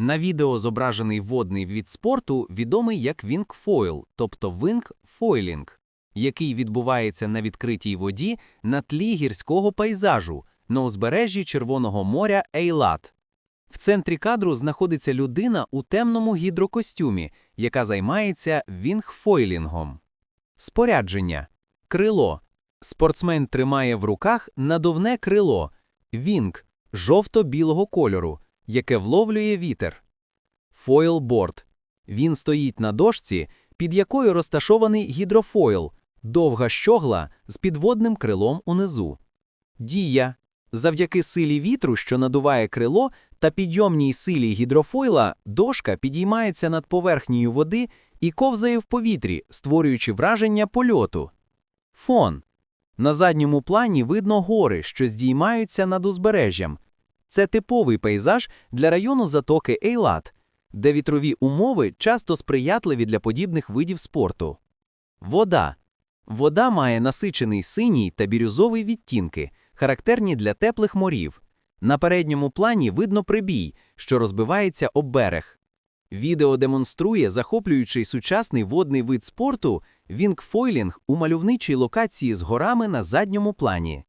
На відео зображений водний від спорту, відомий як вінгфойл, тобто вінг-фойлінг, який відбувається на відкритій воді на тлі гірського пейзажу на узбережжі Червоного моря Ейлат. В центрі кадру знаходиться людина у темному гідрокостюмі, яка займається вінгфойлінгом. Спорядження. Крило. Спортсмен тримає в руках надувне крило, вінг жовто-білого кольору, яке вловлює вітер. Фойлборд. Він стоїть на дошці, під якою розташований гідрофойл, довга щогла з підводним крилом унизу. Дія. Завдяки силі вітру, що надуває крило, та підйомній силі гідрофойла, дошка підіймається над поверхнею води і ковзає в повітрі, створюючи враження польоту. Фон. На задньому плані видно гори, що здіймаються над узбережжям. Це типовий пейзаж для району затоки Ейлат, де вітрові умови часто сприятливі для подібних видів спорту. Вода. Вода має насичений синій та бірюзовий відтінки, характерні для теплих морів. На передньому плані видно прибій, що розбивається об берег. Відео демонструє захоплюючий сучасний водний вид спорту вінгфойлінг у мальовничій локації з горами на задньому плані.